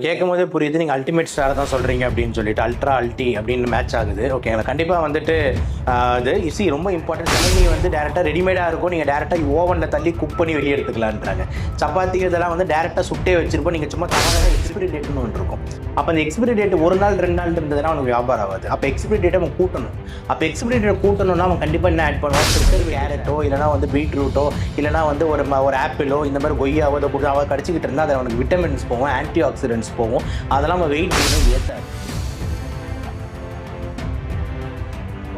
கேட்கும் போதே புரியுது. நீங்கள் அல்டிமேட் ஸ்டார் தான் சொல்கிறீங்க அப்படின்னு சொல்லிட்டு அல்ட்ரா அல்டி அப்படின்னு மேட்ச் ஆகுது. ஓகேங்களா கண்டிப்பாக வந்துட்டு அது இசி ரொம்ப இம்பார்ட்டன்ட் சமைனி வந்து டேரெக்டாக ரெடிமேடாக இருக்கும். நீங்கள் டேரெக்டாக ஓவனில் தள்ளி குக் பண்ணி வெளியே எடுத்துக்கலான்றாங்க. சப்பாத்தி இதெல்லாம் வந்து டேரெக்டாக சுட்டே வச்சிருப்போம். நீங்கள் சும்மா தவறாக எக்ஸ்பிரி டேட்னு ஒன்று இருக்கும். அப்போ அந்த எக்ஸ்பிரி டேட் ஒரு நாள் ரெண்டு நாள் இருந்ததுன்னா அவனுக்கு வியாபாரம் ஆகாது. அப்போ எக்ஸ்பிரி டேட்டை அவன் கூட்டணும். அப்போ எக்ஸ்பிரி டேட்டை கூட்டணும்னா அவன் கண்டிப்பாக என்ன ஆட் பண்ணுவான்? சிக்கர் கேரட்டோ இல்லைனா வந்து பீட்ரூட்டோ இல்லைனா வந்து ஒரு ஒரு ஆப்பிளோ இந்த மாதிரி கொய்யாவோ அதை கொடுத்து அவன் கடிச்சிக்கிட்டு இருந்தால் அது அவனுக்கு விட்டமின்ஸ் போகும் ஆன்டி ஆக்சிடென்ட்ஸ் போகும். அதெல்லாம் அவன் வெயிட் கெயினும் ஏற்றாது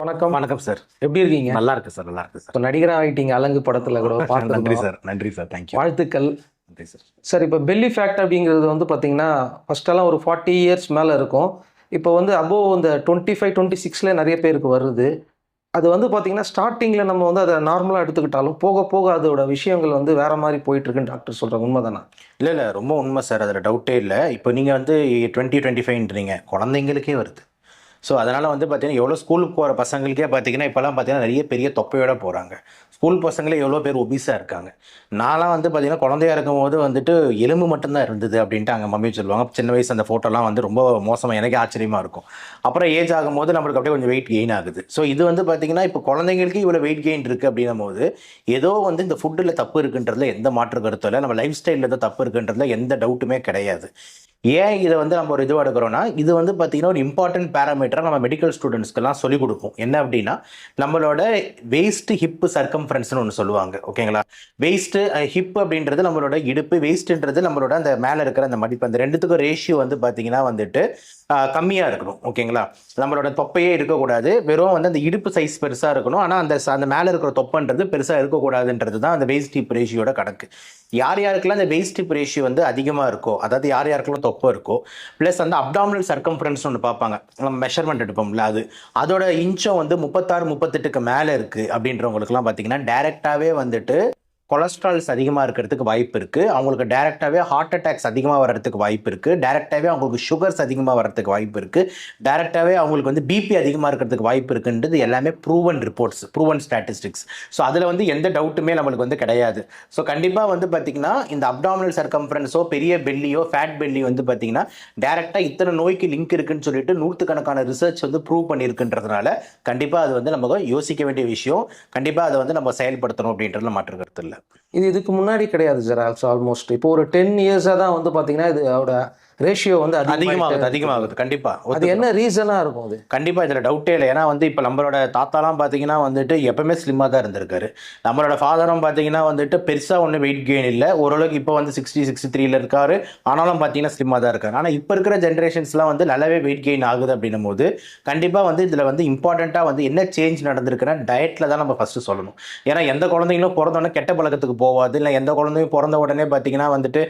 வணக்கம். வணக்கம் சார் எப்படி இருக்கீங்க? நல்லா இருக்கு சார் நல்லா இருக்கு சார் இப்போ நடிகரா ஆயிட்டீங்க அலங்கு படத்துல கூட நன்றி சார் நன்றி சார் தேங்க்யூ வாழ்த்துக்கள். நன்றி சார் சார் இப்போ பெல்லி ஃபேக்ட் அப்படிங்கிறது வந்து பார்த்தீங்கன்னா ஃபர்ஸ்டெல்லாம் ஒரு ஃபார்ட்டி இயர்ஸ் மேலே இருக்கும். இப்போ வந்து அபோவ் இந்த டுவெண்ட்டி ஃபைவ் டுவெண்ட்டி சிக்ஸில் நிறைய பேருக்கு வருது. அது வந்து பார்த்தீங்கன்னா ஸ்டார்டிங்கில் நம்ம வந்து அதை நார்மலாக எடுத்துக்கிட்டாலும் போக போக அதோட விஷயங்கள் வந்து வேறு மாதிரி போயிட்டுருக்குன்னு டாக்டர் சொல்கிறாங்க உண்மைதானா? இல்லை இல்லை. ரொம்ப உண்மை சார். அதில் டவுட்டே இல்லை. இப்போ நீங்கள் வந்து டுவெண்ட்டி டுவெண்ட்டி ஃபைவ்ன்றீங்க குழந்தைங்களுக்கே வருது. ஸோ அதனால் வந்து பார்த்தீங்கன்னா எவ்வளோ ஸ்கூலுக்கு போகிற பசங்களுக்கே பார்த்தீங்கன்னா இப்போலாம் பார்த்தீங்கன்னா நிறைய பெரிய தொப்பையோடு போகிறாங்க ஸ்கூல் பசங்களே எவ்வளோ பேர் ஒபீஸாக இருக்காங்க. நான்லாம் வந்து பார்த்திங்கன்னா குழந்தையா இருக்கும்போது வந்துட்டு எலும்பு மட்டும்தான் இருந்தது அப்படின்ட்டு அங்கே மம்மி சொல்லுவாங்க. சின்ன வயசு அந்த ஃபோட்டோலாம் வந்து ரொம்ப மோசமாக எனக்கு ஆச்சரியமாக இருக்கும். அப்புறம் ஏஜ் ஆகும்போது நம்மளுக்கு அப்படியே கொஞ்சம் வெயிட் கெயின் ஆகுது. ஸோ இது வந்து பார்த்தீங்கன்னா இப்போ குழந்தைங்களுக்கு இவ்வளோ வெயிட் கெயின் இருக்குது அப்படின்னும் போது ஏதோ வந்து இந்த ஃபுட்டில் தப்பு இருக்குன்றதுல எந்த மாற்று கருத்தும் இல்லை. நம்ம லைஃப் ஸ்டைலில் தான் தப்பு இருக்குன்றதுல எந்த டவுட்டுமே கிடையாது. ஏன் இதை வந்து நம்ம ஒரு இதுவாக எடுக்கிறோம்னா இது வந்து பார்த்தீங்கன்னா ஒரு இம்பார்ட்டன்ட் பேராமீட்டராக நம்ம மெடிக்கல் ஸ்டூடெண்ட்ஸ்க்கெல்லாம் சொல்லிக் கொடுப்போம் என்ன அப்படின்னா நம்மளோட வெயிஸ்ட் ஹிப்பு சர்க்கம்ஃபரன்ஸ்னு ஒன்று சொல்லுவாங்க. ஓகேங்களா வெயிஸ்ட்டு ஹிப் அப்படின்றது நம்மளோட இடுப்பு வெயிஸ்ட்ன்றது நம்மளோட அந்த மேலே இருக்கிற அந்த மடிப்பு. அந்த ரெண்டுத்துக்கும் ரேஷியோ வந்து பார்த்தீங்கன்னா வந்துட்டு கம்மியாக இருக்கணும் ஓகேங்களா? நம்மளோட தொப்பையே இருக்கக்கூடாது. வெறும் வந்து அந்த இடுப்பு சைஸ் பெருசாக இருக்கணும். ஆனால் அந்த அந்த மேலே இருக்கிற தொப்பன்றது பெருசாக இருக்கக்கூடாதுன்றது தான் அந்த வெயிஸ்ட் டிப் ரேஷியோட கணக்கு. யார் யாருக்கெல்லாம் அந்த வெயிஸ்ட் டிப் ரேஷியோ வந்து அதிகமாக இருக்கோ அதாவது யார் யாருக்கெல்லாம் தொப்பை இருக்கோ ப்ளஸ் அந்த அப்டாமினல் சர்க்கம்ஃபரன்ஸ் ஒன்று பார்ப்பாங்க. நம்ம மெஷர்மெண்ட் எடுப்போம்ல அது. அதோட இன்ச்சம் வந்து முப்பத்தாறு முப்பத்தெட்டுக்கு மேலே இருக்குது அப்படின்றவங்களுக்குலாம் பார்த்தீங்கன்னா டேரெக்டாகவே வந்துட்டு கொலஸ்ட்ரால்ஸ் அதிகமாக இருக்கிறதுக்கு வாய்ப்பு இருக்குது அவங்களுக்கு டைரெக்டாகவே ஹார்ட் அட்டாக்ஸ் அதிகமாக வர்றதுக்கு வாய்ப்பு இருக்குது டைரெக்டாகவே அவங்களுக்கு சுகர்ஸ் அதிகமாக வர்றதுக்கு வாய்ப்பு இருக்குது டைரெக்டாகவே அவங்களுக்கு வந்து பிபி அதிகமாக இருக்கிறதுக்கு வாய்ப்பு இருக்குன்றது எல்லாமே proven reports proven statistics so அதில் வந்து எந்த டவுட்டுமே நம்மளுக்கு வந்து கிடையாது. ஸோ கண்டிப்பாக வந்து பார்த்திங்கன்னா இந்த அப்டாமினல் சர்க்கம்ஃபரன்ஸோ பெரிய பெல்லியோ ஃபேட் பெல்லி வந்து பார்த்திங்கன்னா டேரெக்டாக இத்தனை நோய்க்கு லிங்க் இருக்குன்னு சொல்லிட்டு நூற்றுக்கணக்கான ரிசர்ச் வந்து ப்ரூவ் பண்ணியிருக்குன்றதுனால கண்டிப்பாக அது வந்து நம்ம யோசிக்க வேண்டிய விஷயம். கண்டிப்பாக அதை வந்து நம்ம செயல்படுத்தணும் அப்படின்றதுல மாற்று கருத்து இல்லை. இது இதுக்கு முன்னாடி கிடையாது ஜெராக்ஸ் ஆல்மோஸ்ட் இப்போ ஒரு டென் இயர்ஸாக தான் வந்து பார்த்தீங்கன்னா இதோட ரேஷியோ வந்து அதிகமாகுது அதிகமாகுது அதிகமாகுது. கண்டிப்பாக அது என்ன ரீசனாக இருக்கும் அது? கண்டிப்பாக இதில் டவுட்டே இல்லை. ஏன்னா வந்து இப்போ நம்மளோட தாத்தாலாம் பார்த்தீங்கன்னா வந்துட்டு எப்பவுமே ஸ்லிம்மாக தான் இருந்திருக்காரு. நம்மளோட ஃபாதரும் பார்த்தீங்கன்னா வந்துட்டு பெருசாக ஒன்றும் வெயிட் கெயின் இல்லை. ஓரளவுக்கு இப்போ வந்து சிக்ஸ்டி சிக்ஸ்டி த்ரீல இருக்காரு. ஆனாலும் பார்த்தீங்கன்னா ஸ்லிம்மாக தான் இருக்காரு. ஆனால் இப்போ இருக்கிற ஜென்ரேஷன்ஸ்லாம் வந்து நல்லாவே வெயிட் கெயின் ஆகுது அப்படின்னும் போது கண்டிப்பாக வந்து இதில் வந்து இம்பார்ட்டண்ட்டாக வந்து என்ன சேஞ்ச் நடந்திருக்குன்னா டயட்டில் தான் நம்ம ஃபஸ்ட்டு சொல்லணும். ஏன்னா எந்த குழந்தைங்களும் பிறந்தோடனே கெட்ட பழக்கத்துக்கு போகாது. இல்லை எந்த குழந்தையும் பிறந்த உடனே பார்த்தீங்கன்னா வந்துட்டு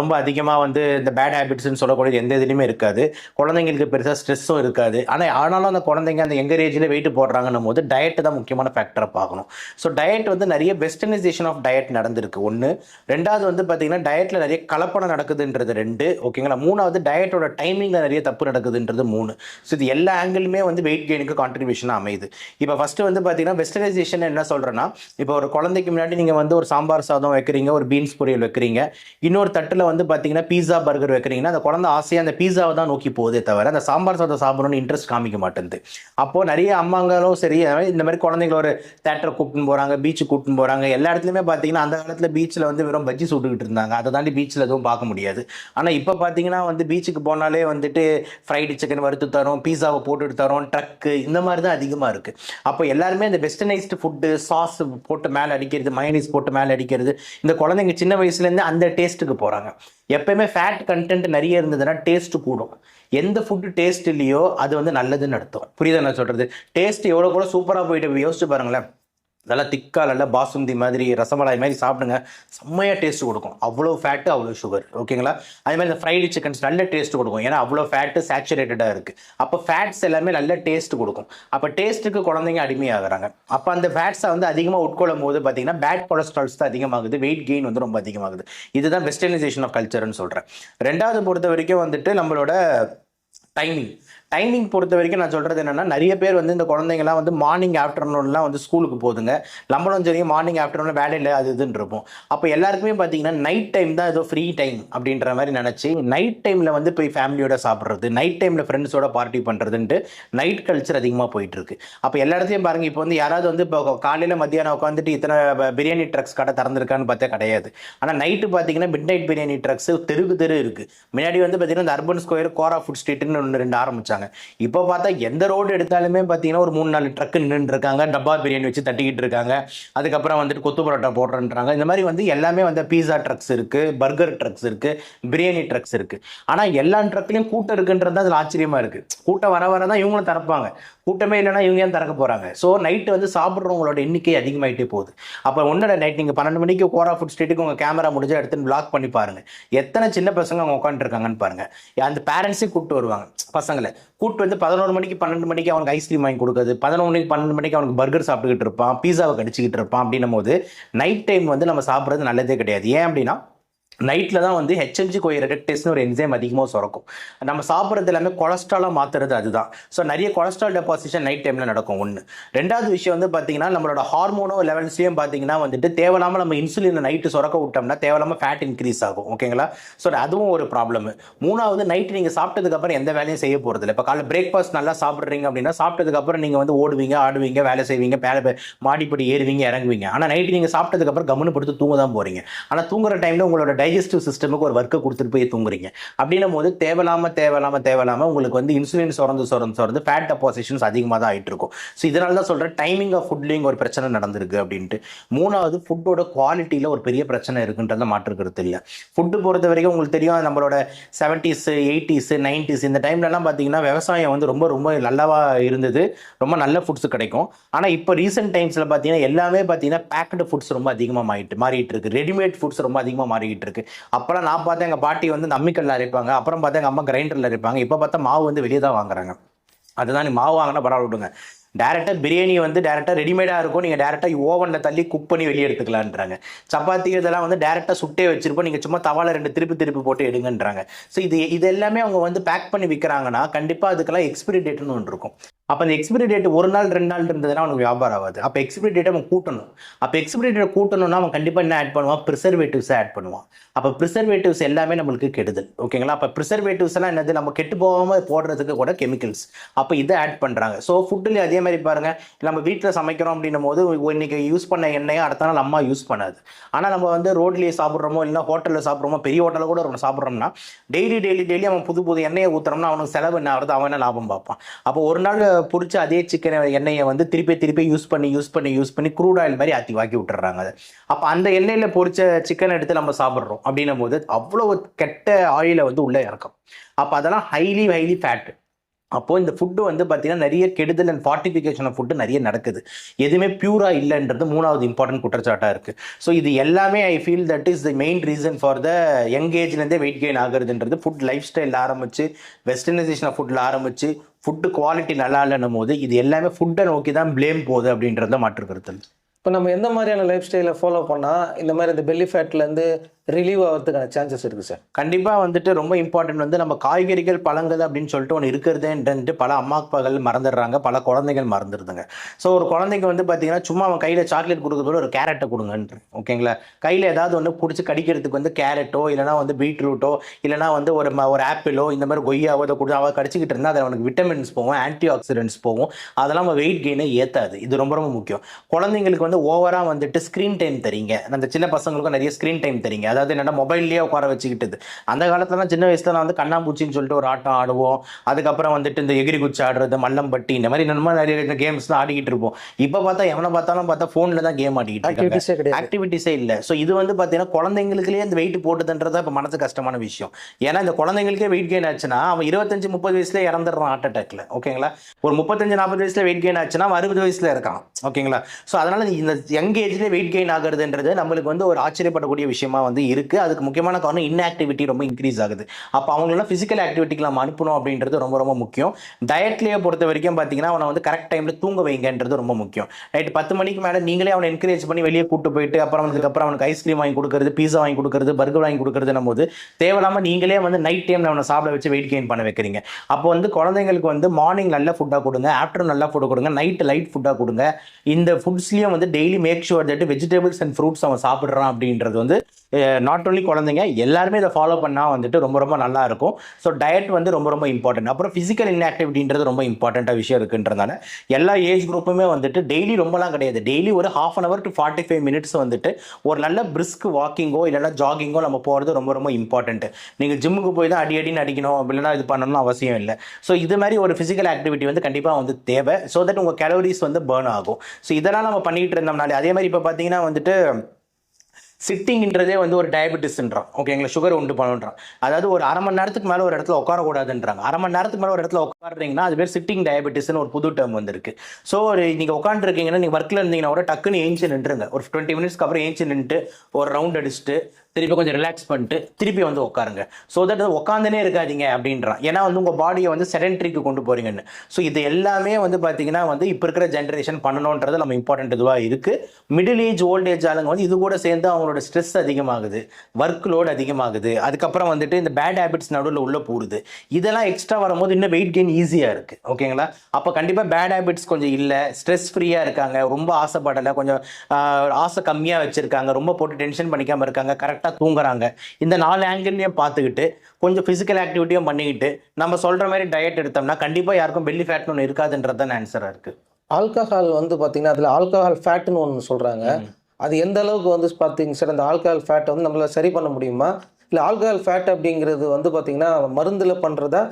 ரொம்ப அதிகமாக வந்து இந்த பேட் ஹேபிட்ஸ்னு சொல்லக்கூடிய எந்த இதுலையுமே இருக்காது. குழந்தைங்களுக்கு பெருசாக ஸ்ட்ரெஸ்ஸும் இருக்காது. ஆனால் ஆனாலும் அந்த குழந்தைங்க அந்த எங்கர் ஏஜில் வெயிட் போடுறாங்கன்னும் போது டயட் தான் முக்கியமான ஃபேக்டரை பார்க்கணும். ஸோ டயட் வந்து நிறைய வெஸ்டர்னைசேஷன் ஆஃப் டயட் நடந்திருக்கு. ஒன்று ரெண்டாவது வந்து பார்த்தீங்கன்னா டயட்டில் நிறைய கலப்படம் நடக்குதுன்றது ரெண்டு. ஓகேங்களா மூணாவது டயட்டோட டைமிங்கில் நிறைய தப்பு நடக்குதுன்றது மூணு. ஸோ இது எல்லா ஆங்கிளுமே வந்து வெயிட் கெயினுக்கு கான்ட்ரிபியூஷனாக அமையுது. இப்போ ஃபஸ்ட்டு வந்து பார்த்தீங்கன்னா வெஸ்டர்னைசேஷன் என்ன சொல்கிறேன்னா இப்போ ஒரு குழந்தைக்கு முன்னாடி நீங்கள் வந்து ஒரு சாம்பார் சாதம் வைக்கிறீங்க ஒரு பீன்ஸ் பொரியல் வைக்கிறீங்க. இன்னொரு தட்டில் வந்து பார்த்தீங்கன்னா பீஸா பர்கர் வைக்கிறீங்கன்னா அந்த குழந்தை ஆசையாக அந்த பீஸாவை தான் நோக்கி போகுதே தவிர அந்த சாம்பார் சாதம் சாப்பிடணும்னு இன்ட்ரெஸ்ட் காமிக்க மாட்டேங்குது அப்போது நிறைய அம்மாங்களும் சரி இந்த மாதிரி குழந்தைங்கள ஒரு தேட்டரை கூப்பிட்டு போகிறாங்க பீச்சு கூப்பிட்டு போகிறாங்க எல்லா இடத்துலையுமே பார்த்தீங்கன்னா அந்த காலத்தில் பீச்சில் வந்து வெறும் பஜ்ஜி சுட்டுக்கிட்டு இருந்தாங்க. அதை தாண்டி பீச்சில் எதுவும் பார்க்க முடியாது. ஆனால் இப்போ பார்த்தீங்கன்னா வந்து பீச்சுக்கு போனாலே வந்துட்டு ஃப்ரைடு சிக்கன் வறுத்து தரோம் பீஸாவை போட்டுட்டு தரோம் ட்ரக்கு இந்த மாதிரி தான் அதிகமாக இருக்குது அப்போ எல்லாருமே இந்த வெஸ்டர்னைஸ்டு ஃபுட்டு சாஸ் போட்டு மேலே அடிக்கிறது மயனீஸ் போட்டு மேலே அடிக்கிறது இந்த குழந்தைங்க சின்ன வயசுலேருந்து அந்த டேஸ்ட்டுக்கு போகிறாங்க எப்பயுமே ஃபேட் கண்டென்ட் நிறைய இருந்ததுன்னா டேஸ்ட் கூடும். எந்த ஃபுட்டு டேஸ்ட் இல்லையோ அது வந்து நல்லதுன்னு அர்த்தம். புரியுதா நான் சொல்கிறது டேஸ்ட் எவ்வளோ கூட சூப்பராக போயிட்டு யோசிச்சு பாருங்களேன். நல்லா திக்கா நல்லா பாசுந்தி மாதிரி ரசமலாய் மாதிரி சாப்பிடுங்க. செம்மையாக டேஸ்ட் கொடுக்கும். அவ்வளோ ஃபேட்டு அவ்வளோ சுகர் ஓகேங்களா அதே மாதிரி இந்த ஃப்ரைடு சிக்கன்ஸ் நல்ல டேஸ்ட் கொடுக்கும். ஏன்னா அவ்வளோ ஃபேட்டு சேச்சுரேட்டடாக இருக்குது அப்போ ஃபேட்ஸ் எல்லாமே நல்ல டேஸ்ட் கொடுக்கும். அப்போ டேஸ்ட்டுக்கு குழந்தைங்க அடிமையாகிறாங்க. அப்போ அந்த ஃபேட்ஸை வந்து அதிகமாக உட்கொள்ளும் போது பார்த்தீங்கன்னா பேட் கொலஸ்ட்ரால்ஸ் தான் அதிகமாகுது. வெயிட் கெயின் வந்து ரொம்ப அதிகமாகுது. இதுதான் வெஸ்டர்னைசேஷன் ஆஃப் கல்ச்சர்னு சொல்கிறேன் ரெண்டாவது பொறுத்த வரைக்கும் வந்துட்டு நம்மளோட டைமிங் டைமிங் பொறுத்த வரைக்கும் நான் சொல்கிறது என்னென்னா நிறைய பேர் வந்து இந்த குழந்தைங்கலாம் வந்து மார்னிங் ஆஃப்டர்நூன்லாம் வந்து ஸ்கூலுக்கு போதுங்க நம்மளும் சரி மார்னிங் ஆஃப்டர்நூன் வேலையில் அது இதுன்னு இருப்போம். அப்போ எல்லாருக்குமே பார்த்தீங்கன்னா நைட் டைம் தான் ஏதோ ஃப்ரீ டைம் அப்படின்ற மாதிரி நினச்சி நைட் டைமில் வந்து போய் ஃபேமிலியோட சாப்பிட்றது நைட் டைமில் ஃப்ரெண்ட்ஸோட பார்ட்டி பண்ணுறதுன்ட்டு நைட் கல்ச்சர் அதிகமாக போயிட்டுருக்கு. அப்போ எல்லா இடத்தையும் பாருங்கள் இப்போ வந்து யாராவது வந்து இப்போ காலையில் மத்தியானம் உட்காந்துட்டு இத்தனை பிரியாணி ட்ரக்ஸ் கடை திறந்துருக்கான்னு பார்த்தா கிடையாது. ஆனால் நைட்டு பார்த்தீங்கன்னா மிட் நைட் பிரியாணி ட்ரக்ஸ் தெருக்கு தெரு இருக்குது முன்னாடி வந்து பார்த்தீங்கன்னா இந்த அர்பன் ஸ்கொயர் கோரா ஃபுட் ஸ்ட்ரீட்னு ஒன்று ரெண்டு வச்சாங்க இப்போ பார்த்தா எந்த ரோடு எடுத்தாலுமே பார்த்தீங்கன்னா ஒரு மூணு நாலு ட்ரக் நின்று இருக்காங்க டப்பா பிரியாணி வச்சு தட்டிக்கிட்டு இருக்காங்க அதுக்கப்புறம் வந்துட்டு கொத்து பரோட்டா போடுறேன்றாங்க. இந்த மாதிரி வந்து எல்லாமே வந்து பீஸா ட்ரக்ஸ் இருக்குது பர்கர் ட்ரக்ஸ் இருக்குது பிரியாணி ட்ரக்ஸ் இருக்குது ஆனால் எல்லா ட்ரக்லையும் கூட்டம் இருக்குன்றது தான் அதில் ஆச்சரியமாக இருக்குது கூட்டம் வர வர தான் இவங்களும் திறப்பாங்க. கூட்டமே இல்லைன்னா இவங்க ஏன் திறக்க போகிறாங்க ஸோ நைட்டு வந்து சாப்பிட்றவங்களோட எண்ணிக்கை அதிகமாகிட்டே போகுது. அப்போ ஒன்றரை நைட் நீங்கள் பன்னெண்டு மணிக்கு கோரா ஃபுட் ஸ்ட்ரீட்டுக்கு உங்கள் கேமரா முடிஞ்ச எடுத்துன்னு பிளாக் பண்ணி பாருங்கள் எத்தனை சின்ன பசங்க அவங்க உட்காந்துருக்காங்கன்னு பாருங்கள் அந்த பேரண்ட்ஸே கூப்பிட்டு வருவாங்க. பசங்களை. கூப்பிட்டு வந்து பதினோரு மணிக்கு பன்னெண்டு மணிக்கு அவனுக்கு ஐஸ்கிரீம் வாங்கி கொடுக்குறது. பதினொன்று மணிக்கு பன்னெண்டு மணிக்கு அவனுக்கு பர்கர் சாப்பிட்டுக்கிட்டு இருப்பான். பீஸாவை கடிச்சிக்கிட்டு இருப்பான் அப்படின்னும் போது நைட் டைம் வந்து நம்ம சாப்பிட்றது நல்லதே கிடையாது. ஏன் அப்படின்னா நைட்டில் தான் வந்து ஹெச்எம்ஜி கோய் ரெடக்டேஸ்னு ஒரு என்சைம் அதிகமாக சுரக்கும். நம்ம சாப்பிட்றது எல்லாமே கொலஸ்ட்ராலாக மாற்றுறது அதுதான். ஸோ நிறைய கொலஸ்ட்ரால் டெபாசிஷன் நைட் டைமில் நடக்கும் ஒன்று ரெண்டாவது விஷயம் வந்து பார்த்தீங்கன்னா நம்மளோட ஹார்மோனோ லெவல்ஸ்லையும் பார்த்தீங்கன்னா வந்துட்டு தேவையில்லாமல் நம்ம இன்சுலினை நைட்டு சுரக்க விட்டோம்னா தேவையில்லாமல் ஃபேட் இன்க்ரீஸ் ஆகும். ஓகேங்களா ஸோ அதுவும் ஒரு ப்ராப்ளம் மூணாவது நைட்டு நீங்கள் சாப்பிட்டதுக்கப்புறம் எந்த வேலையும் செய்ய போகிறதில்ல இப்போ காலைல பிரேக்ஃபாஸ்ட் நல்லா சாப்பிட்றீங்க அப்படின்னா சாப்பிட்டதுக்கப்புறம் நீங்கள் வந்து ஓடுவீங்க ஆடுவீங்க வேலை செய்வீங்க மேலே மாடிப்படி ஏறுவீங்க இறங்குவீங்க. ஆனால் நைட்டு நீங்கள் சாப்பிட்டதுக்கப்புறம் கம்முன்னு தூங்க தான் போகிறீங்க ஆனால் தூங்குற டைமில் உங்களோட டைஜஸ்டிவ் சிஸ்டமுக்கு ஒரு ஒர்க்கை கொடுத்துட்டு போய் தூங்குறீங்க. அப்படின்னும் போது தேவையில்லாம தேவையில்லாம தேவையில்லாம உங்களுக்கு வந்து இன்சுலின் சுரந்து சுரந்து சுரந்து ஃபேட் டெபாசிஷன்ஸ் அதிகமாக தான் ஆகிட்டு இருக்கும். ஸோ இதனால தான் சொல்கிறேன் டைமிங் ஆஃப் ஃபுட்லேயும் ஒரு பிரச்சனை நடந்திருக்கு அப்படின்ட்டு. மூணாவது ஃபுட்டோட குவாலிட்டியில் ஒரு பெரிய பிரச்சனை இருக்குன்றத மாற்றுக்கிறது இல்லை. ஃபுட்டு பொறுத்த வரைக்கும் உங்களுக்கு தெரியும் நம்மளோட செவன்டிஸு எயிட்டிஸு நைன்டிஸ் இந்த டைம்லலாம் பார்த்தீங்கன்னா விவசாயம் வந்து ரொம்ப ரொம்ப நல்லாவா இருந்தது. ரொம்ப நல்ல ஃபுட்ஸ் கிடைக்கும். ஆனால் இப்போ ரீசெண்ட் டைம்ஸில் பார்த்தீங்கன்னா எல்லாமே பார்த்தீங்கன்னா பேக்கடு ஃபுட்ஸ் ரொம்ப அதிகமாக மாறிட்டு மாறிட்டு இருக்கு. ரெடிமேட் ஃபுட்ஸ் ரொம்ப அதிகமாக மாறிக்கிட்டு இருக்கு. அப்போலாம் நான் பார்த்தேன் எங்கள் பாட்டி வந்து நம்மிக்கல்ல அரைப்பாங்க. அப்புறம் பார்த்தா எங்கள் அம்மா கிரைண்டரில் அரைப்பாங்க. இப்போ பார்த்தா மாவு வந்து வெளியே தான் வாங்குறாங்க. அதுதான் நீ மாவு வாங்கினா பரவாயில்ல விடுங்க. டேரெக்டாக பிரியாணி வந்து டேரெக்டாக ரெடிமேடாக இருக்கும். நீங்கள் டேரெக்டாக ஓவனில் தள்ளி குக் பண்ணி வெளியே எடுத்துக்கலான்றாங்க. சப்பாத்தி இதெல்லாம் வந்து டேரெக்டாக சுட்டே வச்சிருப்போம். நீங்கள் சும்மா தவால ரெண்டு திருப்பி திருப்பி போட்டு எடுங்கன்றாங்க. ஸோ இது இது எல்லாமே அவங்க வந்து பேக் பண்ணி விற்கிறாங்கன்னா கண்டிப்பாக அதுக்கெல்லாம் எக்ஸ்பிரி டேட்னு ஒன்று இருக்கும். அப்போ அந்த எக்ஸ்பிரி டேட் ஒரு நாள் ரெண்டு நாள் இருந்ததுன்னா அவனுக்கு வியாபாரம் ஆகாது. அப்போ எக்ஸ்பிரி டேட்டை அவன் கூட்டணும். அப்போ எக்ஸ்பிரி டேட்டை கூட்டணும்னா அவன் கண்டிப்பாக என்ன ஆட் பண்ணுவான்? ப்ரிசர்வேட்டிவ்ஸை ஆட் பண்ணுவான். அப்போ ப்ரிசர்வேட்டிவ்ஸ் எல்லாமே நம்மளுக்கு கெடுதல். ஓகேங்களா அப்போ ப்ரிசர்வேட்டிவ்ஸ் எல்லாம் என்னது? நம்ம கெட்டு போகாமல் போடுறதுக்கு கூட கெமிக்கல்ஸ் அப்போ இதை ஆட் பண்ணுறாங்க ஸோ ஃபுட்டுலேயே அதே அதே மாதிரி பாருங்கள் நம்ம வீட்டில் சமைக்கிறோம் அப்படின்னும் போது இன்னைக்கு யூஸ் பண்ண எண்ணெயை அடுத்த நாள் அம்மா யூஸ் பண்ணாது. ஆனால் நம்ம வந்து ரோட்லேயே சாப்பிட்றோமோ இல்லைன்னா ஹோட்டலில் சாப்பிட்றோமோ பெரிய ஹோட்டலில் கூட ஒன்று சாப்பிட்றோம்னா டெய்லி டெய்லி டெய்லி அவன் புது புது எண்ணெயை ஊற்றுறோம்னா அவனுக்கு செலவு என்ன ஆகுது? அவன் என்ன லாபம் பார்ப்பான்? அப்போ ஒரு நாள் பிடிச்ச அதே சிக்கன் எண்ணெயை வந்து திருப்பி திருப்பி யூஸ் பண்ணி யூஸ் பண்ணி யூஸ் பண்ணி க்ரூட் ஆயில் மாதிரி ஆற்றி வாக்கி விட்டுறாங்க அது. அப்போ அந்த எண்ணெயில் பொறிச்ச சிக்கன் எடுத்து நம்ம சாப்பிட்றோம் அப்படின்னும் போது அவ்வளோ கெட்ட ஆயிலை வந்து உள்ளே இறக்கும். அப்போ அதெல்லாம் ஹைலி ஹைலி ஃபேட்டு அப்போது இந்த ஃபுட்டு வந்து பார்த்தீங்கன்னா நிறைய கெடுதல் அண்ட் ஃபார்ட்டிஃபிகேஷன் ஆஃப் ஃபுட்டு நிறைய நடக்குது. எதுவுமே பியூராக இல்லைன்றது மூணாவது இம்பார்ட்டன்ட் குற்றச்சாட்டாக இருக்குது ஸோ இது எல்லாமே I feel that is the main reason for the young ஏஜ்லேருந்தே weight gain ஆகுறதுன்றது. ஃபுட் லைஃப் ஸ்டைலில் ஆரம்பிச்சு வெஸ்டர்னைசேஷன் ஆஃப் ஃபுட்டில் ஆரம்பிச்சு ஃபுட்டு குவாலிட்டி நல்லா இல்லைன்னும் போது இது எல்லாமே ஃபுட்டை நோக்கி தான் ப்ளேம் போகுது அப்படின்றத மாற்று கருத்து இப்போ நம்ம எந்த மாதிரியான லைஃப் ஸ்டைலை ஃபாலோ பண்ணால் இந்த மாதிரி இந்த பெல்லி ஃபேட்லேருந்து ரிலீவ் ஆகிறதுக்கான சான்சஸ் இருக்குது சார் கண்டிப்பாக வந்துட்டு ரொம்ப இம்பார்ட்டன்ட் வந்து நம்ம காய்கறிகள் பழங்கள் அப்படின்னு சொல்லிட்டு ஒன்று இருக்கிறதுன்ட்டு பல அம்மா அப்பாக்கள் மறந்துடுறாங்க பல குழந்தைகள் மறந்துடுதுங்க. ஸோ ஒரு குழந்தைக்கு வந்து பார்த்தீங்கன்னா சும்மா அவன் கையில் சாக்லேட் கொடுக்கறதோட ஒரு கேரட்டை கொடுங்கன்ற ஓகேங்களா கையில் ஏதாவது ஒன்று பிடிச்சி கடிக்கிறதுக்கு வந்து கேரட்டோ இல்லைனா வந்து பீட்ரூட்டோ இல்லைனா வந்து ஒரு ஒரு ஆப்பிளோ இந்த மாதிரி கொய்யாவோ இதை கொடு அவள் கடிச்சிக்கிட்டு இருந்தால் அதில் அவனுக்கு விட்டமின்ஸ் போகும் ஆன்டி ஆக்சிடென்ட்ஸ் போகும். அதெல்லாம் நம்ம வெயிட் கெயினை ஏற்றாது இது ரொம்ப ரொம்ப முக்கியம். குழந்தைங்களுக்கு வந்து ஓவராக வந்துட்டு ஸ்க்ரீன் டைம் தரீங்க. அந்த சின்ன பசங்களுக்கும் நிறைய ஸ்க்ரீன் டைம் தரீங்க. அதாவது என்னன்னா மொபைல்லேயே உட்கார வச்சுக்கிட்டது. அந்த காலத்துலலாம் சின்ன வயசுல நான் வந்து கண்ணாம்பூச்சின்னு சொல்லிட்டு ஒரு ஆட்டம் ஆடுவோம். அதுக்கப்புறம் வந்துட்டு இந்த எகிரி குச்சி ஆடுறது மல்லம்பட்டி இந்த மாதிரி நம்ம நிறைய கேம்ஸ்லாம் ஆடிக்கிட்டு இருப்போம். இப்போ பார்த்தா எவனை பார்த்தாலும் பார்த்தா ஃபோனில் தான் கேம் ஆடிக்கிட்டு இருக்காங்க. ஆக்டிவிட்டிஸே இல்லை. ஸோ இது வந்து பார்த்தீங்கன்னா குழந்தைங்களுக்குலேயே இந்த வெயிட் போட்டுதுன்றதா இப்போ மனசு கஷ்டமான விஷயம். ஏன்னா இந்த குழந்தைங்களுக்கே வெயிட் கெயின் ஆச்சுன்னா அவன் இருபத்தஞ்சு முப்பது வயசுல இறந்துடுறான் ஹார்ட் அட்டாக்ல ஓகேங்களா ஒரு முப்பத்தஞ்சு நாற்பது வயசுல வெயிட் கெயின் ஆச்சுன்னா அவன் அறுபது வயசுல இருக்கான். ஓகேங்களா ஸோ அதனால நீ இந்த யங் ஏஜ்லேயே வெயிட் கெயின் ஆகுறதுன்றது நம்மளுக்கு வந்து ஒரு ஆச்சரியப்படக்கூடிய விஷயமா வந்து இருக்குது அதுக்கு முக்கியமான காரணம் இன்ஆக்டிவிட்டி ரொம்ப இன்க்ரீஸ் ஆகுது. அப்போ அவங்களெல்லாம் ஃபிசிக்கல் ஆக்டிவிட்டிக்கு நம்ம அனுப்பணும் அப்படின்றது ரொம்ப ரொம்ப முக்கியம். டயட்லேயே பொறுத்த வரைக்கும் பார்த்தீங்கன்னா அவனை வந்து கரெக்ட் டைமில் தூங்க வைங்கன்றது ரொம்ப முக்கியம். நைட் பத்து மணிக்கு மேலே நீங்களே அவனை என்கரேஜ் பண்ணி வெளியே கூட்டு போயிட்டு அப்புறம் அவனுக்கு அப்புறம் அவனுக்கு ஐஸ்கிரீம் வாங்கி கொடுக்குறது பீஸா வாங்கி கொடுக்குறது பர்கர் வாங்கி கொடுக்குறதுன்னும் போது தேவையில்லாமல் நீங்களே வந்து நைட் டைமில் அவனை சாப்பிட வச்சு வெயிட் கெயின் பண்ண வைக்கிறீங்க. அப்போ வந்து குழந்தைங்களுக்கு வந்து மார்னிங் நல்ல ஃபுட்டாக கொடுங்க ஆஃப்டர்நூன் நல்ல ஃபுட்டு கொடுங்க நைட் லைட் ஃபுட்டாக கொடுங்க. இந்த ஃபுட்ஸ்லேயும் வந்து daily make sure that vegetables and fruits அவன் சாப்பிட்றான் அப்படின்றது வந்து நாட் ஓன்லி குழந்தைங்க எல்லாருமே இதை ஃபாலோ பண்ணால் வந்துட்டு ரொம்ப ரொம்ப நல்லா இருக்கும். ஸோ டயட் வந்து ரொம்ப ரொம்ப இம்பார்ட்டன்ட் அப்புறம் ஃபிசிக்கல் இன்ஆக்டிவிட்டின்றது ரொம்ப இம்பார்ட்டண்ட்டாக விஷயம் இருக்குன்றதுனால எல்லா ஏஜ் குரூப்புமே வந்துட்டு டெய்லி ரொம்பலாம் கிடையாது. டெய்லி ஒரு half an hour to forty five minutes வந்துட்டு ஒரு நல்ல பிரிஸ்க் வாக்கிங்கோ இல்லைனா ஜாகிங்கோ நம்ம போகிறது ரொம்ப ரொம்ப இம்பார்ட்டன்ட்டு நீங்கள் ஜிம்முக்கு போய் தான் அடி அடின்னு அடிக்கணும் இல்லைன்னா இது பண்ணணும்னு அவசியம் இல்லை. ஸோ இது மாதிரி ஒரு ஃபிசிக்கல் ஆக்டிவிட்டி வந்து கண்டிப்பாக வந்து தேவை. ஸோ தட் உங்கள் கேலரிஸ் வந்து பேர்ன் ஆகும். ஸோ இதெல்லாம் நம்ம பண்ணிகிட்டு இருந்தோம்னாலே அதே மாதிரி இப்போ பார்த்தீங்கன்னா வந்துட்டு சிட்டிங்ன்றதே வந்து ஒரு டயபெட்டிஸ்ன்றான் ஓகேங்களா சுகர் உண்டு பண்ணுன்றான். அதாவது ஒரு அரை மணி நேரத்துக்கு மேலே ஒரு இடத்துல உட்காரக்கூடாதுன்றாங்க. அரை மணி நேரத்துக்கு மேலே ஒரு இடத்துல உட்காடுறீங்கன்னா அது பேர் சிட்டிங் டயபெட்டிஸ்னு ஒரு புது டேர்ம் வந்திருக்கு. ஸோ ஒரு நீங்கள் உட்காந்துருக்கீங்கன்னா நீங்கள் ஒர்க்கில் இருந்தீங்கன்னா கூட டக்குன்னு ஏஞ்சி நின்றுங்க. ஒரு டுவெண்ட்டி மினிட்ஸ்க்கு அப்புறம் ஏஞ்சி நின்றுட்டு ஒரு ரவுண்ட் அடிச்சுட்டு திருப்பி கொஞ்சம் ரிலாக்ஸ் பண்ணிட்டு திருப்பி வந்து உட்காருங்க. ஸோ தட் உட்காந்துனே இருக்காதீங்க அப்படின்றான். ஏன்னா வந்து உங்கள் பாடியை வந்து செடென்ட்ரிக்கு கொண்டு போகிறீங்கன்னு ஸோ இது எல்லாமே வந்து பார்த்தீங்கன்னா வந்து இப்போ இருக்கிற ஜென்ரேஷன் பண்ணணுன்றது நம்ம இம்பார்ட்டண்ட் இதுவாக இருக்குது மிடில் ஏஜ் ஓல்ட் ஏஜ் ஆளுங்க வந்து இது கூட சேர்ந்து அவங்களோட ஸ்ட்ரெஸ் அதிகமாகுது. ஒர்க் லோட் அதிகமாகுது. அதுக்கப்புறம் வந்துட்டு இந்த பேட் ஹேபிட்ஸ் நடுவில் உள்ளே போகுது. இதெல்லாம் எக்ஸ்ட்ரா வரும்போது இன்னும் வெயிட் கெயின் ஈஸியாக இருக்குது ஓகேங்களா அப்போ கண்டிப்பாக பேட் ஹேபிட்ஸ் கொஞ்சம் இல்லை. ஸ்ட்ரெஸ் ஃப்ரீயாக இருக்காங்க. ரொம்ப ஆசைப்படலை. கொஞ்சம் ஆசை கம்மியாக வச்சுருக்காங்க. ரொம்ப போட்டு டென்ஷன் பண்ணிக்காமல் இருக்காங்க. கரெக்டாக தூங்குறாங்க. இந்த நாலு ஆங்கிள்லையும் பார்த்துக்கிட்டு கொஞ்சம் ஃபிசிக்கல் ஆக்டிவிட்டியும் பண்ணிக்கிட்டு நம்ம சொல்கிற மாதிரி டயட் எடுத்தோம்னா கண்டிப்பாக யாருக்கும் பெல்லி ஃபேட்னு ஒன்று இருக்காதுன்றது தான் ஆன்சராக இருக்குது ஆல்கஹால் வந்து பார்த்தீங்கன்னா அதில் ஆல்கஹால் ஃபேட்னு ஒன்று சொல்கிறாங்க அது எந்த அளவுக்கு வந்து பார்த்தீங்க சார் அந்த ஆல்கஹால் ஃபேட்டை வந்து நம்மளால சரி பண்ண முடியுமா? இல்லை ஆல்கஹால் ஃபேட் அப்படிங்கிறது வந்து பார்த்தீங்கன்னா மருந்தில் பண்ணுறதா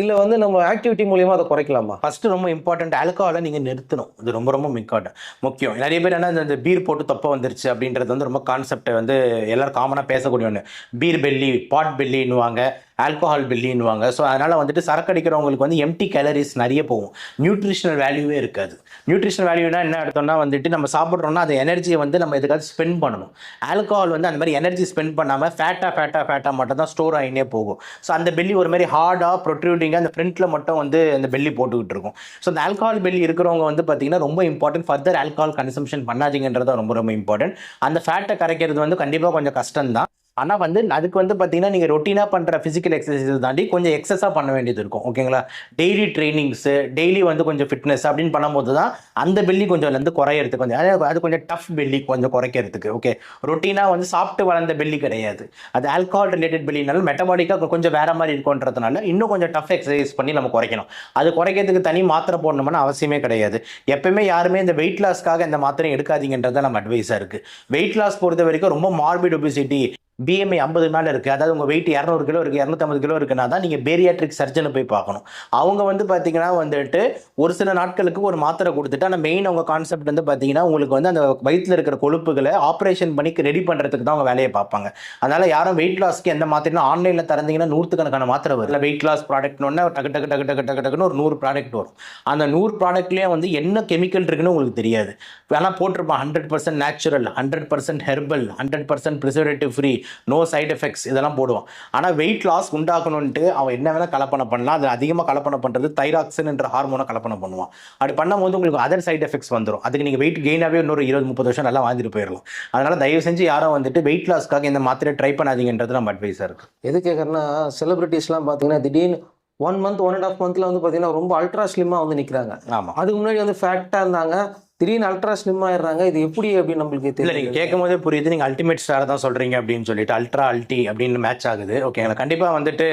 இல்லை வந்து நம்ம ஆக்டிவிட்டி மூலியமாக அதை குறைக்கலாமா? ஃபஸ்ட்டு ரொம்ப இம்பார்ட்டன்ட் ஆல்கோஹாலை நீங்கள் நிறுத்தணும். இது ரொம்ப ரொம்ப இம்பார்ட்டன்ட் முக்கியம். நிறைய பேர் என்ன இந்த பீர் போட்டு தப்பாக வந்துருச்சு அப்படின்றது வந்து ரொம்ப கான்செப்டை வந்து எல்லோரும் காமனாக பேசக்கூடிய ஒன்று பீர் பெல்லி பாட் பெல்லின்னுவாங்க ஆல்கஹால் பெல்லின்னுவாங்க. ஸோ அதனால் வந்துட்டு சரக்கு அடிக்கிறவங்களுக்கு வந்து எம்டி கேலரிஸ் நிறைய போகும். நியூட்ரிஷனல் வேல்யூவே இருக்காது. நியூட்ரிஷனல் வேல்யூனா என்ன எடுத்தோம்னா வந்துட்டு நம்ம சாப்பிட்றோம்னா அந்த எனர்ஜியை வந்து நம்ம எதுக்காவது ஸ்பெண்ட் பண்ணணும். ஆல்கஹால் வந்து அந்த மாதிரி எனர்ஜி ஸ்பெண்ட் பண்ணாமல் ஃபேட்டாக ஃபேட்டாக ஃபேட்டாக மட்டும் தான் ஸ்டோர் ஆகினே போகும். ஸோ அந்த பெல்லி ஒரு மாதிரி ஹார்டாக ப்ரொட்ரூடிங்காக அந்த ஃப்ரண்ட்டில் மட்டும் வந்து அந்த பெல்லி போட்டுக்கிட்டு இருக்கும். ஸோ அந்த ஆல்கஹால் பெல்லி இருக்கிறவங்க வந்து பார்த்தீங்கன்னா ரொம்ப இம்பார்ட்டன்ட் ஃபர்தர் ஆல்கஹால் கன்சம்ஷன் பண்ணாதீங்கன்றது தான் ரொம்ப ரொம்ப இம்பார்ட்டன்ட் அந்த ஃபேட்டை கரைக்கிறது வந்து கண்டிப்பாக கொஞ்சம் கஷ்டம் தான் ஆனால் வந்து அதுக்கு வந்து பார்த்தீங்கன்னா நீங்கள் ரொட்டீனாக பண்ணுற ஃபிசிக்கல் எக்ஸசைஸ் தாண்டி கொஞ்சம் எக்ஸஸாக பண்ண வேண்டியது இருக்கும். ஓகேங்களா டெய்லி ட்ரைனிங்ஸு டெய்லி வந்து கொஞ்சம் ஃபிட்னஸ் அப்படின்னு பண்ணும்போது தான் அந்த பெல்லி கொஞ்சம் வந்து குறையறதுக்கு கொஞ்சம் அதாவது அது கொஞ்சம் டஃப் பெல்லி கொஞ்சம் குறைக்கிறதுக்கு ஓகே ரொட்டீனாக வந்து சாப்பிட்டு வளர்ந்த பெல்லி கிடையாது. அது ஆல்கஹால் ரிலேட்டட் பெல்லினாலும் மெட்டபாலிக்காக கொஞ்சம் வேற மாதிரி இருக்குன்றதுனால இன்னும் கொஞ்சம் டஃப் எக்ஸசைஸ் பண்ணி நம்ம குறைக்கணும். அது குறைக்கிறதுக்கு தனி மாத்திரை போடணும்னு அவசியமே கிடையாது. எப்பவுமே யாருமே இந்த வெயிட் லாஸ்க்காக இந்த மாத்திரை எடுக்காதீங்கன்றது நம்ம அட்வைஸாக இருக்குது வெயிட் லாஸ் பொறுத்த வரைக்கும் ரொம்ப மார்பிட் ஒபிசிட்டி பிஎம்ஐ ஐம்பது மேலே இருக்குது அதாவது உங்கள் வெயிட் இரநூறு கிலோ இருக்குது இரநூத்தம்பது கிலோ இருக்குன்னா தான் நீங்கள் பேரியாட்ரிக் சர்ஜனை போய் பார்க்கணும். அவங்க வந்து பார்த்தீங்கன்னா வந்துட்டு ஒரு சில நாட்களுக்கு ஒரு மாத்திரை கொடுத்துட்டு ஆனால் மெயின் அவங்க கான்செப்ட் வந்து பார்த்தீங்கன்னா உங்களுக்கு வந்து அந்த வயிற்றில் இருக்கிற கொழுப்புகளை ஆப்ரேஷன் பண்ணி ரெடி பண்ணுறதுக்கு தான் அவங்க வேலையை பார்ப்பாங்க. அதனால் யாரும் வெயிட் லாஸ்க்கு எந்த மாத்திரைனா ஆன்லைனில் திறந்தீங்கன்னா நூற்றுக்கணக்கான மாத்திரை வரும். இல்லை வெயிட் லாஸ் ப்ராடக்ட்னு டக்கு டக்கு டக்கு டக்கு டக்கு டக்குன்னு ஒரு நூறு ப்ராடக்ட் வரும். அந்த நூறு ப்ராடக்ட்லேயே வந்து என்ன கெமிக்கல் இருக்குன்னு உங்களுக்கு தெரியாது. வேணால் போட்டிருப்பான். Hundred percent natural hundred percent herbal hundred percent preservative free no side effects இதெல்லாம் போடுவான். ஆனால் வெயிட் லாஸ் உண்டாக்கணுன்ட்டு அவன் என்ன வேணால் கலப்பனை பண்ணலாம். அது அதிகமாக கலப்பனை பண்ணுறது தைராக்சின் என்ற ஹார்மோனை கலப்பனை பண்ணுவான். அப்படி பண்ணும்போது உங்களுக்கு அதர் சைடு எஃபெக்ட்ஸ் வந்துடும் அதுக்கு நீங்கள் வெயிட் கெயினாகவே இன்னொரு இருபது முப்பது வருஷம் நல்லா வாழ்ந்துட்டு போயிடலாம். அதனால் தயவு செஞ்சு யாரும் வந்துட்டு வெயிட் லாஸ்க்காக இந்த மாத்திரை ட்ரை பண்ணாதீங்கன்றது நம்ம அட்வைஸாக இருக்குது எது கேட்குறேன்னா செலிபிரிட்டிஸ்லாம் பார்த்தீங்கன்னா திடீர்னு one month one and half மந்த்தில் வந்து பார்த்தீங்கன்னா ரொம்ப அல்ட்ரா ஸ்லிம்மாக வந்து நிற்கிறாங்க ஆமாம் அதுக்கு முன்னாடி வந்து ஃபேட்டாக இருந்தாங்க. திடீர்னு அல்ட்ரா ஸ்லிம் ஆயிடுறாங்க. இது எப்படி அப்படின்னு நம்மளுக்கு தெரியல நீங்கள் கேட்கும் போதே புரியுது. நீங்கள் அல்டிமேட் ஸ்டார் தான் சொல்கிறீங்க அப்படின்னு சொல்லிட்டு அல்ட்ரா அல்டி அப்படின்னு மேட்ச் ஆகுது. ஓகேங்களா கண்டிப்பாக வந்துட்டு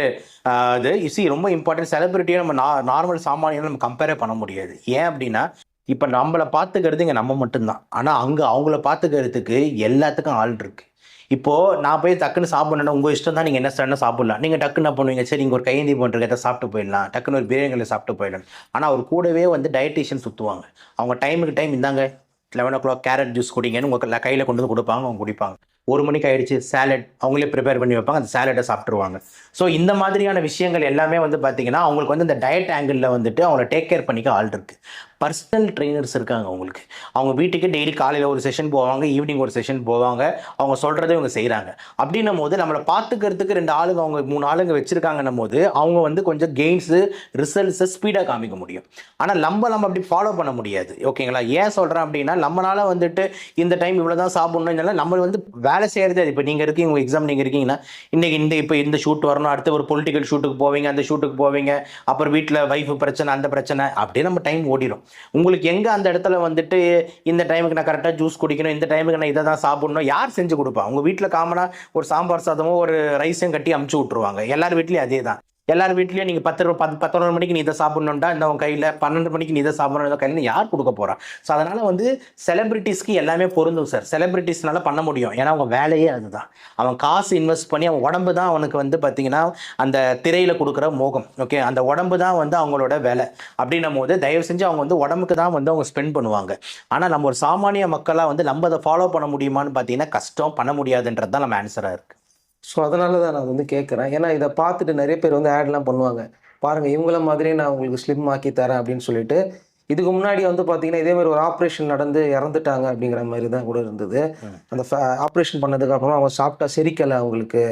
இது இசி ரொம்ப இம்பார்ட்டன்ட் செலிபிரிட்டியை நம்ம நார்மல் சாமானியம் நம்ம கம்பேரே பண்ண முடியாது. ஏன் அப்படின்னா இப்போ நம்மளை பார்த்துக்கிறது இங்கே நம்ம மட்டும்தான். ஆனால் அங்கே அவங்கள பார்த்துக்கிறதுக்கு எல்லாத்துக்கும் ஆள் இருக்கு. இப்போ நான் போய் டக்குன்னு சாப்பிடணும்னா உங்கள் இஷ்டம் தான் நீங்கள் என்ன சார் சாப்பிடலாம். நீங்கள் டக்குன்னு என்ன பண்ணுவீங்க? சரி நீங்கள் ஒரு கையேந்தி பண்ணுறது எதாவது சாப்பிட்டு போயிடலாம். டக்குன்னு ஒரு பிரியாணிகளை சாப்பிட்டு போயிடலாம் ஆனால் அவர் கூடவே வந்து டயட்டிஷியன் சுற்றுவாங்க அவங்க டைமுக்கு டைம் இந்தாங்க eleven o'clock carrot juice குடிங்கன்னு உங்கள் கையில் கொண்டு வந்து கொடுப்பாங்க அவங்க குடிப்பாங்க. ஒரு மணிக்கு ஆயிடுச்சு சேலட் அவங்களே ப்ரிப்பேர் பண்ணி வைப்பாங்க அந்த சேலட்டை சாப்பிட்ருவாங்க ஸோ இந்த மாதிரியான விஷயங்கள் எல்லாமே வந்து பார்த்தீங்கன்னா அவங்களுக்கு வந்து இந்த டயட் ஆங்கிளில் வந்துட்டு அவங்கள டேக் கேர் பண்ணிக்க ஆள் இருக்குது பர்சனல் ட்ரெயினர்ஸ் இருக்காங்க அவங்களுக்கு. அவங்க வீட்டுக்கு டெய்லி காலையில் ஒரு செஷன் போவாங்க ஈவினிங் ஒரு செஷன் போவாங்க. அவங்க சொல்கிறதே இவங்க செய்கிறாங்க அப்படின்னும் போது நம்மளை பார்த்துக்கிறதுக்கு ரெண்டு ஆளுங்க அவங்க மூணு ஆளுங்க வச்சுருக்காங்கன்னும் போது அவங்க வந்து கொஞ்சம் கெயின்ஸு ரிசல்ட்ஸை ஸ்பீடாக காமிக்க முடியும். ஆனால் நம்ம நம்ம அப்படி ஃபாலோ பண்ண முடியாது. ஓகேங்களா ஏன் சொல்கிறேன் அப்படின்னா நம்மளால் வந்துட்டு இந்த டைம் இவ்வளோ தான் சாப்பிட்ணும் நம்ம வந்து வேலை செய்கிறது இப்போ நீங்கள் இருக்கீங்க உங்கள் எக்ஸாம் நீங்கள் இருக்கீங்கன்னா இன்றைக்கி இந்த இப்போ இந்த ஷூட் வரணும் அடுத்து ஒரு பொலிட்டிக்கல் ஷூட்டுக்கு போவீங்க அந்த ஷூட்டுக்கு போவீங்க அப்புறம் வீட்டில் ஒய்ஃப் பிரச்சனை அந்த பிரச்சனை அப்படியே நம்ம டைம் ஓடிடும் உங்களுக்கு எங்கே அந்த இடத்துல வந்துட்டு இந்த டைமுக்கு நான் கரெக்டாக ஜூஸ் குடிக்கணும் இந்த டைமுக்கு நான் இதை தான் சாப்பிடணும் யார் செஞ்சு கொடுப்பா? உங்கள் வீட்டில் காமனாக ஒரு சாம்பார் சாதமோ ஒரு ரைஸும் கட்டி அமுச்சு விட்ருவாங்க எல்லார் வீட்லேயும் அதே தான் எல்லார் வீட்லேயும் நீங்கள் பத்து ரூபா பத்து பத்தொன்பது மணிக்கு நீ இதை சாப்பிடணுன்டா இந்த உன் கையில் பன்னெண்டு மணிக்கு நீ இதை சாப்பிடணும் இந்த கையில் யார் கொடுக்க போகிறா ஸோ அதனால் வந்து செலிபிரிட்டிஸ்க்கு எல்லாமே பொருந்தும் சார் செலிபிரிட்டிஸ்னால பண்ண முடியும். ஏன்னா அவங்க வேலையே அதுதான். அவன் காசு இன்வெஸ்ட் பண்ணி அவன் உடம்பு தான் அவனுக்கு வந்து பார்த்தீங்கன்னா அந்த திரையில் கொடுக்குற மோகம். ஓகே அந்த உடம்பு தான் வந்து அவங்களோட வேலை. அப்படின்னும் போது தயவு செஞ்சு அவங்க வந்து உடம்புக்கு தான் வந்து அவங்க ஸ்பெண்ட் பண்ணுவாங்க. ஆனால் நம்ம ஒரு சாமானிய மக்களாக வந்து நம்ம அதை ஃபாலோ பண்ண முடியுமான்னு பார்த்தீங்கன்னா கஷ்டம் பண்ண முடியாதுன்றது தான் நம்ம ஆன்சராக இருக்குது ஸோ அதனால தான் நான் வந்து கேட்குறேன். ஏன்னா இதை பார்த்துட்டு நிறைய பேர் வந்து ஆட்லாம் பண்ணுவாங்க. பாருங்க இவங்கள மாதிரியே நான் உங்களுக்கு ஸ்லிம் ஆக்கி தரேன் அப்படின்னு சொல்லிட்டு இதுக்கு முன்னாடி வந்து பார்த்தீங்கன்னா இதே மாதிரி ஒரு ஆப்ரேஷன் நடந்து இறந்துட்டாங்க அப்படிங்கிற மாதிரி தான் கூட இருந்தது. அந்த ஆப்ரேஷன் பண்ணதுக்கு அப்புறம் அவங்க சாப்பிட்டா செரிக்கலை அவங்களுக்கு.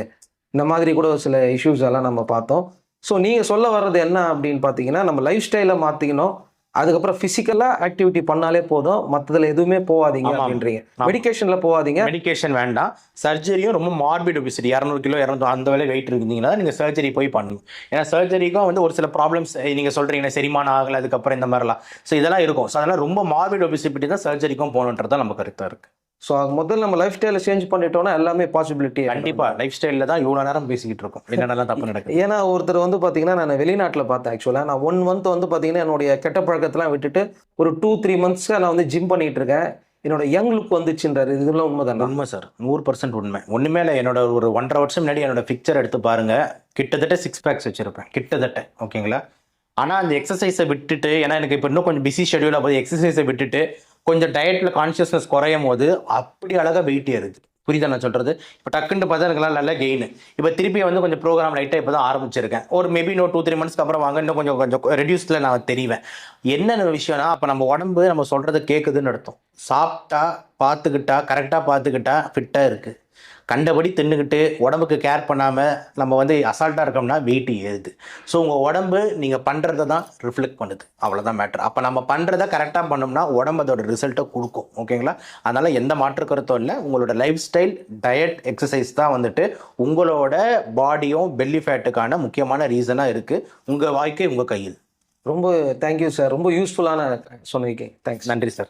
இந்த மாதிரி கூட ஒரு சில இஷ்யூஸ் எல்லாம் நம்ம பார்த்தோம். ஸோ நீங்கள் சொல்ல வர்றது என்ன அப்படின்னு பார்த்தீங்கன்னா நம்ம லைஃப் ஸ்டைலை மாற்றிக்கணும் அதுக்கப்புறம் ஃபிசிக்கலாக ஆக்டிவிட்டி பண்ணாலே போதும். மற்றதுல எதுவுமே போகாதீங்க. அப்படின்றீங்க. ஆமாம். மெடிகேஷனில் போகாதீங்க. மெடிகேஷன் வேண்டாம். சர்ஜரியும் ரொம்ப மார்பிட் ஒபிசிட்டி இரநூறு கிலோ இரநூறு அந்த வேலை வெயிட் இருந்தீங்கன்னா நீங்கள் சர்ஜரி போய் பண்ணணும் ஏன்னா சர்ஜரிக்கும் வந்து ஒரு சில ப்ராப்ளம்ஸ் நீங்கள் சொல்கிறீங்க செரிமானம் ஆகலை அதுக்கப்புறம் இந்த மாதிரிலாம். ஸோ இதெல்லாம் இருக்கும். ஸோ அதெல்லாம் ரொம்ப மார்பிட் ஒபிசிட்டி தான் சர்ஜரிக்கும் போகணுன்றது தான் நம்ம கருத்தாக இருக்குது ஸோ முதல்ல நம்ம லைஃப் ஸ்டைலை சேஞ்ச் பண்ணிட்டோம்னா எல்லாமே பாசிபிலிட்டி கண்டிப்பாக லைஃப் ஸ்டைலில் தான் இவ்வளோ நேரம் பேசிக்கிட்டு இருக்கோம். என்னென்னலாம் தப்பு நடக்குது? ஏன்னா ஒருத்தர் வந்து பார்த்தீங்கன்னா நான் வெளிநாட்டில் பார்த்தேன் ஆக்சுவலாக நான் ஒன் மந்த் வந்து பார்த்தீங்கன்னா என்னுடைய கெட்ட பழக்கத்தெல்லாம் விட்டுட்டு ஒரு டூ த்ரீ மந்த்ஸ்க்கு நான் வந்து ஜிம் பண்ணிட்டு இருக்கேன். என்னோட யங் லுக் வந்துச்சுன்றாரு. இதெல்லாம் உண்மைதானா? உண்மை சார் நூறு பர்சன்ட் உண்மை. ஒன்றுமே இல்லை என்னோட ஒரு ஒன்றரை வருஷம் முன்னாடி என்னோட பிக்சர் எடுத்து பாருங்க. கிட்டத்தட்ட சிக்ஸ் பேக்ஸ் வச்சிருப்பேன். கிட்டத்தட்ட ஓகேங்களா ஆனால் அந்த எக்ஸசைஸை விட்டுட்டு ஏன்னா எனக்கு இப்போ இன்னும் கொஞ்சம் பிஸி ஷெடியூலாக போய் எக்ஸசைஸை விட்டுட்டு கொஞ்சம் டயட்டில் கான்ஷியஸ்னஸ் குறையும் போது அப்படி அழகாக வெயிட் ஏறுது. புரியுதா நான் சொல்கிறது இப்போ டக்குன்னு பார்த்தா எனக்குலாம் நல்ல கெயின் இப்போ திருப்பி வந்து கொஞ்சம் ப்ரோக்ராம் லைட்டாக இப்போ தான் ஆரம்பிச்சிருக்கேன். ஒரு மேபி இன்னும் டூ த்ரீ மந்த்ஸ்க்கு அப்புறம் வாங்க இன்னும் கொஞ்சம் கொஞ்சம் ரெடியூஸில் நான் தெரிவேன். என்னென்ன விஷயம்னா அப்போ நம்ம உடம்பு நம்ம சொல்கிறத கேட்குதுன்னு அர்த்தம். சாப்பிட்டா பார்த்துக்கிட்டா கரெக்டாக பார்த்துக்கிட்டா ஃபிட்டாக இருக்குது கண்டபடி தின்னுக்கிட்டு உடம்புக்கு கேர் பண்ணாமல் நம்ம வந்து அசால்ட்டாக இருக்கோம்னா வெயிட் ஏறுது. ஸோ உங்கள் உடம்பு நீங்கள் பண்ணுறத தான் ரிஃப்ளெக்ட் பண்ணுது. அவ்வளோதான் மேட்ரு அப்போ நம்ம பண்ணுறத கரெக்டாக பண்ணோம்னா உடம்பு அதோட ரிசல்ட்டை கொடுக்கும். ஓகேங்களா அதனால் எந்த மாற்று கருத்தும் இல்லை. உங்களோட லைஃப் ஸ்டைல் டயட் எக்ஸசைஸ் தான் வந்துட்டு உங்களோட பாடியும் பெல்லி ஃபேட்டுக்கான முக்கியமான ரீசனாக இருக்குது உங்கள் வாழ்க்கை உங்கள் கையில். ரொம்ப தேங்க்யூ சார் ரொம்ப யூஸ்ஃபுல்லான சொன்னீங்க. தேங்க்ஸ் நன்றி சார்